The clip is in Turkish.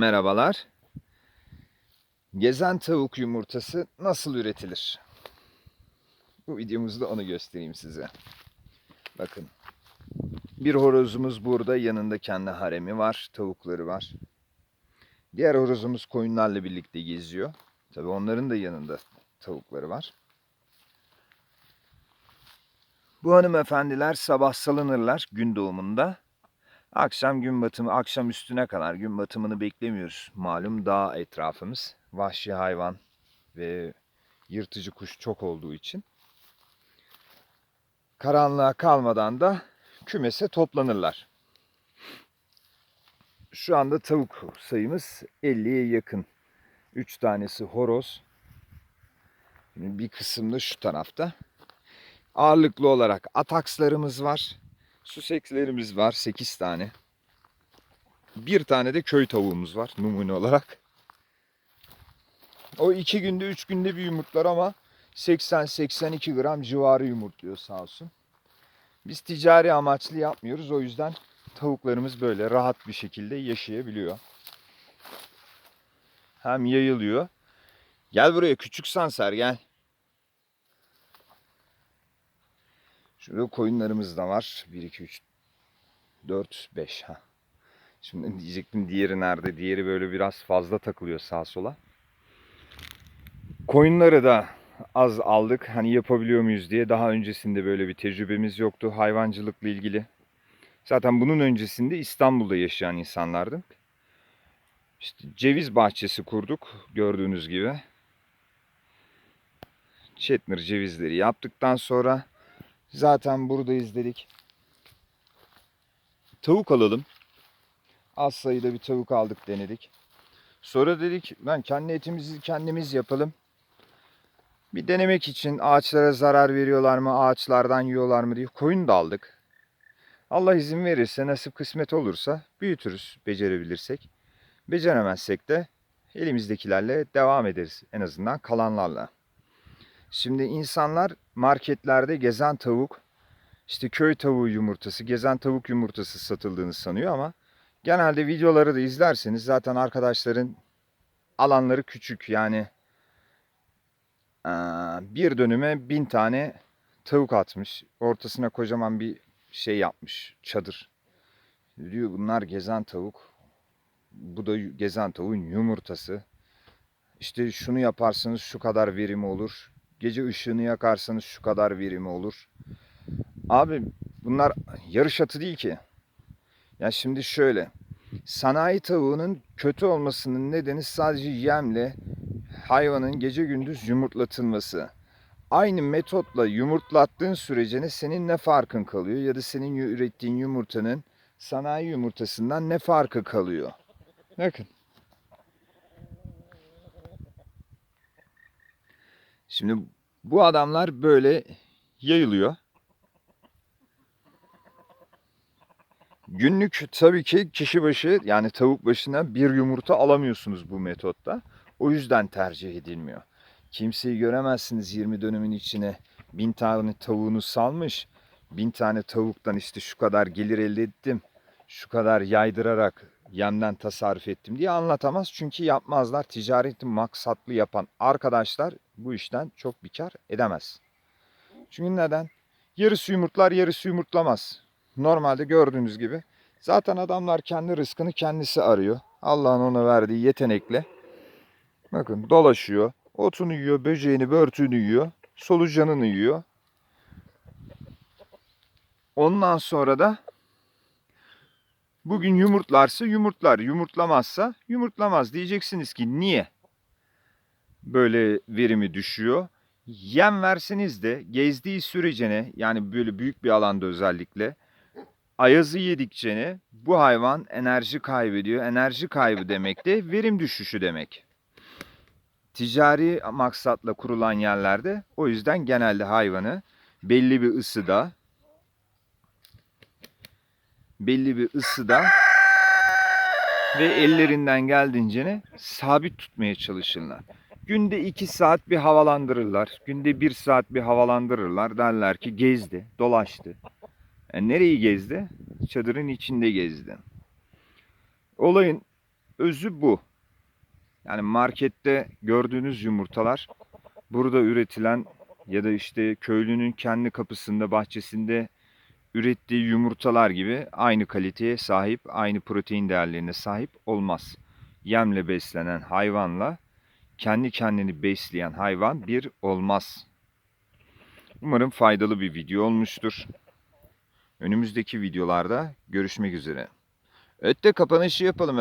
Merhabalar. Gezen tavuk yumurtası nasıl üretilir? Bu videomuzda onu göstereyim size. Bakın. Bir horozumuz burada. Yanında kendi haremi var. Tavukları var. Diğer horozumuz koyunlarla birlikte geziyor. Tabii onların da yanında tavukları var. Bu hanımefendiler sabah salınırlar gün doğumunda. Akşam gün batımı, akşam üstüne kadar gün batımını beklemiyoruz. Malum dağ etrafımız. Vahşi hayvan ve yırtıcı kuş çok olduğu için. Karanlığa kalmadan da kümese toplanırlar. Şu anda tavuk sayımız 50'ye yakın. 3 tanesi horoz. Bir kısım da şu tarafta. Ağırlıklı olarak atakslarımız var. Susekslerimiz var 8 tane. Bir tane de köy tavuğumuz var numune olarak. O 2 günde 3 günde bir yumurtlar ama 80-82 gram civarı yumurtluyor sağ olsun. Biz ticari amaçlı yapmıyoruz o yüzden tavuklarımız böyle rahat bir şekilde yaşayabiliyor. Hem yayılıyor. Gel buraya küçük sanser gel. Şurada koyunlarımız da var. 1, 2, 3, 4, 5. Ha. Şimdi diyecektim diğeri nerede? Diğeri böyle biraz fazla takılıyor sağa sola. Koyunları da az aldık. Hani yapabiliyor muyuz diye. Daha öncesinde böyle bir tecrübemiz yoktu hayvancılıkla ilgili. Zaten bunun öncesinde İstanbul'da yaşayan insanlardık. İşte ceviz bahçesi kurduk gördüğünüz gibi. Chetner cevizleri yaptıktan sonra Zaten buradayız dedik. Tavuk alalım. Az sayıda bir tavuk aldık denedik. Sonra dedik ben kendi etimizi kendimiz yapalım. Bir denemek için ağaçlara zarar veriyorlar mı, ağaçlardan yiyorlar mı diye koyun da aldık. Allah izin verirse, nasip kısmet olursa büyütürüz becerebilirsek. Beceremezsek de elimizdekilerle devam ederiz en azından kalanlarla. Şimdi insanlar marketlerde gezen tavuk, işte köy tavuğu yumurtası, gezen tavuk yumurtası satıldığını sanıyor ama genelde videoları da izlerseniz zaten arkadaşların alanları küçük. Yani bir dönüme bin tane tavuk atmış. Ortasına kocaman bir şey yapmış, çadır. Diyor bunlar gezen tavuk. Bu da gezen tavuğun yumurtası. İşte şunu yaparsanız şu kadar verimi olur Gece ışığını yakarsanız şu kadar verimi olur. Abi bunlar yarış atı değil ki. Ya şimdi şöyle. Sanayi tavuğunun kötü olmasının nedeni sadece yemle hayvanın gece gündüz yumurtlatılması. Aynı metotla yumurtlattığın sürece senin ne farkın kalıyor ya da senin ürettiğin yumurtanın sanayi yumurtasından ne farkı kalıyor. Bakın. Şimdi bu adamlar böyle yayılıyor. Günlük tabii ki kişi başı yani tavuk başına bir yumurta alamıyorsunuz bu metotta. O yüzden tercih edilmiyor. Kimseyi göremezsiniz 20 dönümün içine bin tane tavuğunu salmış. Bin tane tavuktan işte şu kadar gelir elde ettim. Şu kadar yaydırarak yemden tasarruf ettim diye anlatamaz. Çünkü yapmazlar. Ticareti maksatlı yapan arkadaşlar bu işten çok bir edemez. Çünkü neden? Yarısı yumurtlar, yarısı yumurtlamaz. Normalde gördüğünüz gibi. Zaten adamlar kendi rızkını kendisi arıyor. Allah'ın ona verdiği yetenekle. Bakın dolaşıyor. Otunu yiyor, böceğini, börtüğünü yiyor. Solucanını yiyor. Ondan sonra da Bugün yumurtlarsa yumurtlar, yumurtlamazsa yumurtlamaz. Diyeceksiniz ki niye böyle verimi düşüyor? Yem verseniz de gezdiği sürecene yani böyle büyük bir alanda özellikle ayazı yedikçe ne bu hayvan enerji kaybediyor. Enerji kaybı demek de verim düşüşü demek. Ticari maksatla kurulan yerlerde o yüzden genelde hayvanı belli bir ısıda belli bir ısıda ve ellerinden geldiğince ne sabit tutmaya çalışırlar. Günde iki saat bir havalandırırlar. Günde bir saat bir havalandırırlar. Derler ki gezdi, dolaştı. Yani e, nereyi gezdi? Çadırın içinde gezdi. Olayın özü bu. Yani markette gördüğünüz yumurtalar burada üretilen ya da işte köylünün kendi kapısında bahçesinde ürettiği yumurtalar gibi aynı kaliteye sahip, aynı protein değerlerine sahip olmaz. Yemle beslenen hayvanla kendi kendini besleyen hayvan bir olmaz. Umarım faydalı bir video olmuştur. Önümüzdeki videolarda görüşmek üzere. De kapanışı yapalım.